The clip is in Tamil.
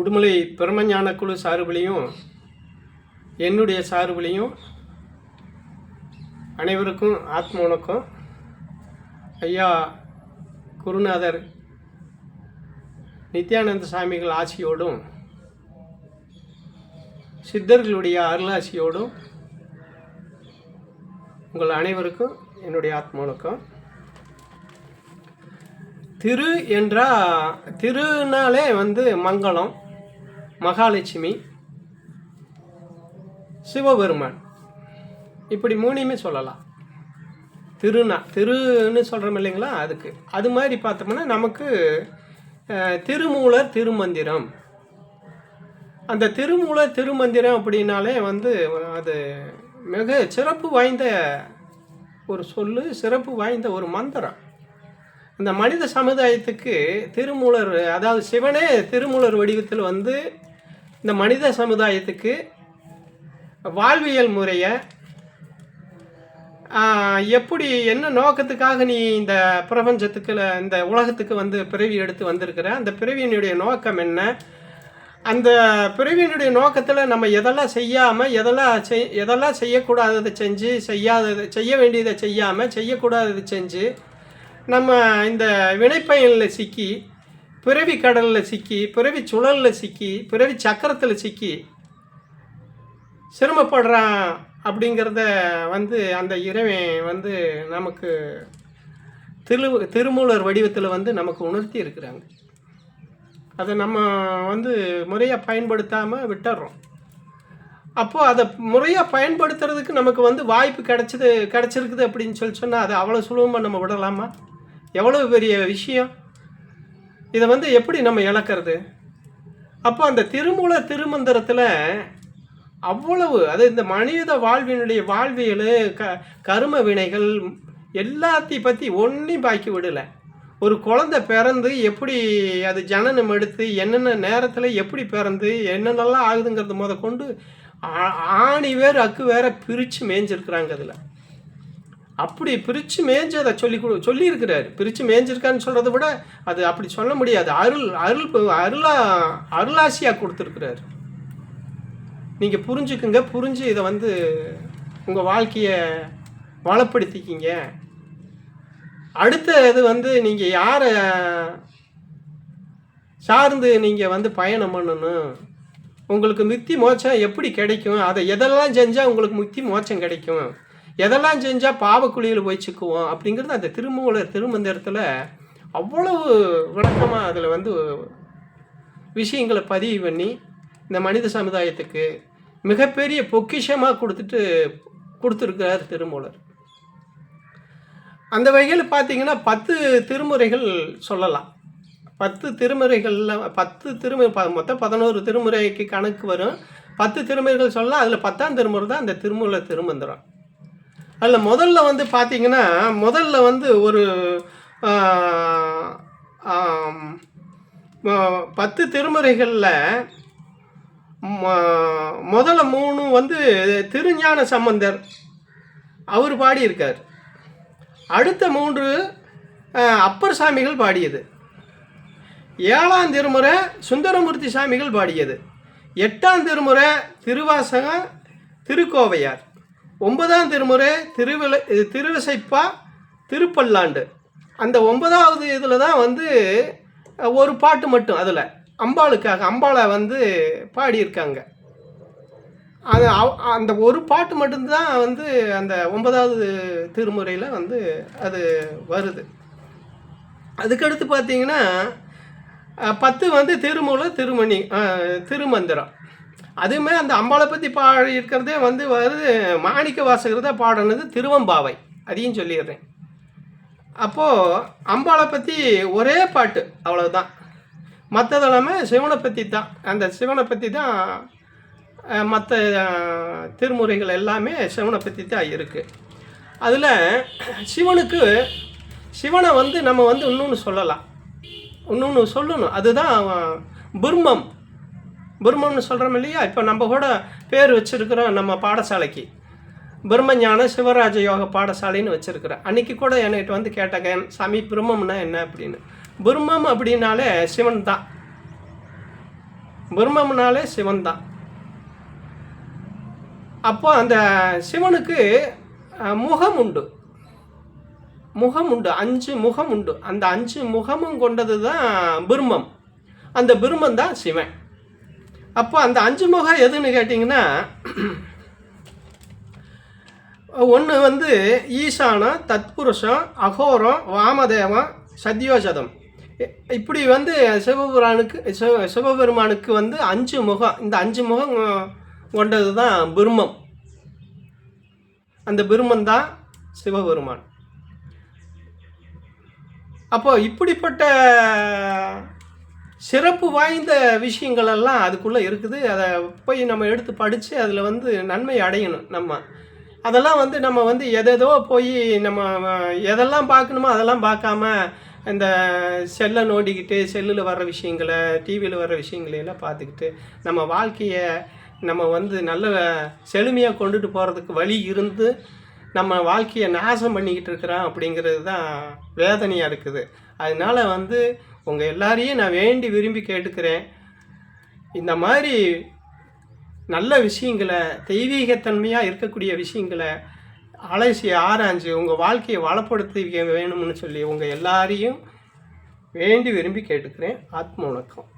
உடுமலை பிரம்மஞான குழு சார்பிலையும் என்னுடைய சார்பிலையும் அனைவருக்கும் ஆத்ம வணக்கம். ஐயா குருநாதர் நித்யானந்த சாமிகள் ஆசியோடும் சித்தர்களுடைய அருளாசியோடும் உங்கள் அனைவருக்கும் என்னுடைய ஆத்ம வணக்கம். திரு என்றா திருனாலே வந்து மங்களம் மகாலட்சுமி சிவபெருமான். இப்படி மூணையுமே சொல்லலாம். திருநா திருன்னு சொல்கிறோம் இல்லைங்களா அதுக்கு. அது மாதிரி பார்த்தோம்னா நமக்கு திருமூலர் திருமந்திரம். அந்த திருமூலர் திருமந்திரம் அப்படின்னாலே வந்து அது மிக சிறப்பு வாய்ந்த ஒரு சொல்லு சிறப்பு வாய்ந்த ஒரு மந்திரம். இந்த மனித சமுதாயத்துக்கு திருமூலர் அதாவது சிவனே திருமூலர் வடிவத்தில் வந்து இந்த மனித சமுதாயத்துக்கு வாழ்வியல் முறையை எப்படி என்ன நோக்கத்துக்காக நீ இந்த பிரபஞ்சத்துக்கு இந்த உலகத்துக்கு வந்து பிறவி எடுத்து வந்திருக்கிற? அந்த பிறவியினுடைய நோக்கம் என்ன? அந்த பிறவியினுடைய நோக்கத்தில் நம்ம எதெல்லாம் செய்யாமல் எதெல்லாம் செய் எதெல்லாம் செய்யக்கூடாததை செஞ்சு செய்யாததை செய்ய வேண்டியதை செய்யாமல் செய்யக்கூடாததை செஞ்சு நம்ம இந்த வினைப்பயனில் சிக்கி பிறவி கடலில் சிக்கி பிறவி சுழலில் சிக்கி பிறவி சக்கரத்தில் சிக்கி சிரமப்படுறான் அப்படிங்கிறத வந்து அந்த இறைவன் வந்து நமக்கு திரு திருமூலர் வடிவத்தில் வந்து நமக்கு உணர்த்தி இருக்கிறாங்க. அதை நம்ம வந்து முறையாக பயன்படுத்தாமல் விட்டுறோம். அப்போது அதை முறையாக பயன்படுத்துறதுக்கு நமக்கு வந்து வாய்ப்பு கிடச்சிது கிடச்சிருக்குது அப்படின்னு சொல்லி சொன்னால் அதை அவ்வளோ சுலபமாக நம்ம விடலாமா? எவ்வளோ பெரிய விஷயம்? இதை வந்து எப்படி நம்ம இழக்கிறது? அப்போ அந்த திருமூல திருமந்திரத்தில் அவ்வளவு அது இந்த மனித வாழ்வினுடைய வாழ்வியல் க கரும வினைகள் எல்லாத்தையும் பற்றி ஒன்றையும் பாக்கி விடலை. ஒரு குழந்தை பிறந்து எப்படி அது ஜனனம் எடுத்து என்னென்ன நேரத்தில் எப்படி பிறந்து என்னென்னலாம் ஆகுதுங்கிறது முத கொண்டு ஆ- ஆணி வேறு அக்கு வேற பிரித்து மேய்ஞ்சிருக்கிறாங்க அதில். அப்படி பிரித்து மேய்ஞ்சு அதை சொல்லி கொடு சொல்லியிருக்கிறாரு. பிரித்து மேய்ஞ்சிருக்கான்னு சொல்கிறத விட அது அப்படி சொல்ல முடியாது. அருள் அருள் அருளா அருளாசியாக கொடுத்துருக்குறாரு. நீங்கள் புரிஞ்சுக்குங்க புரிஞ்சு இதை வந்து உங்கள் வாழ்க்கையை வளப்படுத்திக்கிங்க. அடுத்த இது வந்து நீங்கள் யாரை சார்ந்து நீங்கள் வந்து பயணம் பண்ணணும்? உங்களுக்கு முக்தி மோட்சம் எப்படி கிடைக்கும்? அதை எதெல்லாம் செஞ்சால் உங்களுக்கு முக்தி மோட்சம் கிடைக்கும்? எதெல்லாம் செஞ்சால் பாவக்குழியில் போய் சிக்குவோம் அப்படிங்கிறது அந்த திருமூலர் திருமந்திரத்தில் அவ்வளவு விளக்கமாக அதில் வந்து விஷயங்களை பதிவு பண்ணி இந்த மனித சமுதாயத்துக்கு மிகப்பெரிய பொக்கிஷமாக கொடுத்துட்டு கொடுத்துருக்கிறார் திருமூலர். அந்த வகையில் பார்த்தீங்கன்னா பத்து திருமுறைகள் சொல்லலாம். பத்து திருமுறைகளில் பத்து திருமுறை ப மொத்தம் பதினோரு திருமுறைக்கு கணக்கு வரும். பத்து திருமுறைகள் சொல்லலாம். அதில் பத்தாம் திருமுறை தான் அந்த திருமூலர் திருமந்திரம். அதில் முதல்ல வந்து பார்த்தீங்கன்னா முதல்ல வந்து ஒரு பத்து திருமுறைகளில் முதல்ல மூணு வந்து திருஞான சம்பந்தர் அவர் பாடியிருக்கார். அடுத்த மூன்று அப்பர் சாமிகள் பாடியது. ஏழாம் திருமுறை சுந்தரமூர்த்தி சாமிகள் பாடியது. எட்டாம் திருமுறை திருவாசகம் திருக்கோவையார். ஒன்பதாம் திருமுறை திருவிழ திருவிசைப்பா திருப்பல்லாண்டு. அந்த ஒன்பதாவது இதில் தான் வந்து ஒரு பாட்டு மட்டும் அதில். அம்பாளுக்காக அம்பாளை வந்து பாடியிருக்காங்க. அது அவ- அந்த ஒரு பாட்டு மட்டும்தான் வந்து அந்த ஒன்பதாவது திருமுறையில் வந்து அது வருது. அதுக்கடுத்து பார்த்தீங்கன்னா பத்து வந்து திருமூல திருமணி திருமந்திரம். அதுவுமே அந்த அம்பாளை பற்றி பாடி இருக்கிறதே வந்து வருது மாணிக்க வாசகர் தான் பாடினது திருவம்பாவை. அதையும் சொல்லிடுறேன். அப்போது அம்பாளை பற்றி ஒரே பாட்டு அவ்வளோதான் மற்றதெல்லாமே சிவனை பற்றி தான். அந்த சிவனை பற்றி தான் மற்ற திருமுறைகள் எல்லாமே சிவனை பற்றி தான் இருக்குது அதில் சிவனுக்கு சிவனை வந்து நம்ம வந்து இன்னொன்று சொல்லலாம். இன்னொன்று சொல்லணும். அதுதான் பிரம்மம். பிரம்மம்னு சொல்கிறோம் இல்லையா? இப்போ நம்ம கூட பேர் வச்சுருக்கிறோம் நம்ம பாடசாலைக்கு. பிரம்மஞான சிவராஜ யோக பாடசாலைன்னு வச்சுருக்கிறேன் அன்றைக்கி கூட என்கிட்ட வந்து கேட்டாங்க சாமி பிரம்மம்னா என்ன அப்படின்னு. பிரம்மம் அப்படின்னாலே சிவன் தான். பிரம்மம்னாலே சிவன் தான். அப்போ அந்த சிவனுக்கு முகம் உண்டு. முகம் உண்டு. அஞ்சு முகம் உண்டு. அந்த அஞ்சு முகமும் கொண்டது தான் பிரம்மம். அந்த பிரம்மம் தான் சிவன். அப்போ அந்த அஞ்சு முகம் எதுன்னு கேட்டிங்கன்னா ஒன்று வந்து ஈசானம் தத்புருஷம் அகோரம் வாமதேவம் சத்யோஜதம். இப்படி வந்து சிவபுரானுக்கு சிவ சிவபெருமானுக்கு வந்து அஞ்சு முகம் இந்த அஞ்சு முகம் கொண்டது தான் பிரம்மம். அந்த பிரம்மன் தான் சிவபெருமான். அப்போது இப்படிப்பட்ட சிறப்பு வாய்ந்த விஷயங்கள் எல்லாம் அதுக்குள்ளே இருக்குது. அதை போய் நம்ம எடுத்து படித்து அதில் வந்து நன்மை அடையணும் நம்ம. அதெல்லாம் வந்து நம்ம வந்து எதேதோ போய் நம்ம எதெல்லாம் பார்க்கணுமோ அதெல்லாம் பார்க்காம இந்த செல்லை நோண்டிக்கிட்டு செல்லில் வர்ற விஷயங்களை டிவியில் வர்ற விஷயங்களை எல்லாம் பார்த்துக்கிட்டு நம்ம வாழ்க்கையை நம்ம வந்து நல்ல செழுமையாக கொண்டுட்டு போகிறதுக்கு வழி இருந்து நம்ம வாழ்க்கையை நாசம் பண்ணிக்கிட்டு இருக்கிறோம் அப்படிங்கிறது தான் வேதனையாக இருக்குது. அதனால் வந்து உங்கள் எல்லாரையும் நான் வேண்டி விரும்பி கேட்டுக்கிறேன். இந்த மாதிரி நல்ல விஷயங்களை தெய்வீகத்தன்மையாக இருக்கக்கூடிய விஷயங்களை அலசி ஆராய்ஞ்சு உங்கள் வாழ்க்கையை வளப்படுத்தி வேணும்னு சொல்லி உங்கள் எல்லாரையும் வேண்டி விரும்பி கேட்டுக்கிறேன். ஆத்ம வணக்கம்.